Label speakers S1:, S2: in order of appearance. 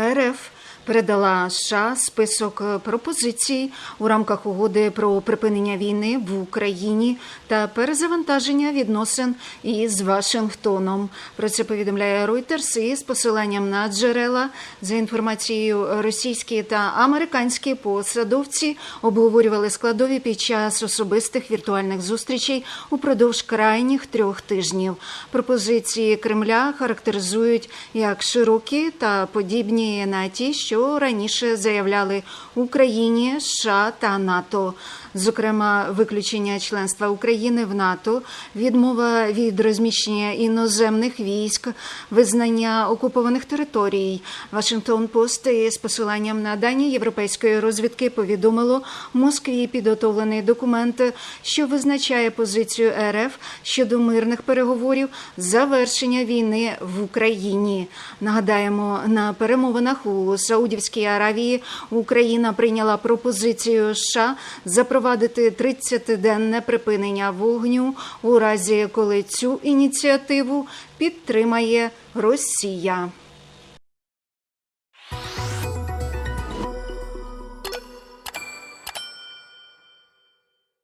S1: РФ передала США список пропозицій у рамках угоди про припинення війни в Україні та перезавантаження відносин із Вашингтоном. Про це повідомляє Reuters із посиланням на джерела за інформацією російські та американські посадовці обговорювали складові під час особистих віртуальних зустрічей упродовж крайніх трьох тижнів. Пропозиції Кремля характеризують як широкі та подібні на ті, що раніше заявляли Україні, США та НАТО. Зокрема, виключення членства України в НАТО, відмова від розміщення іноземних військ, визнання окупованих територій. Вашингтон Пост із посиланням на дані європейської розвідки повідомило Москві підготовлений документ, що визначає позицію РФ щодо мирних переговорів завершення війни в Україні. Нагадаємо, на перемовинах у Саудівській Аравії Україна прийняла пропозицію США запровадити 30-денне припинення вогню у разі, коли цю ініціативу підтримає Росія.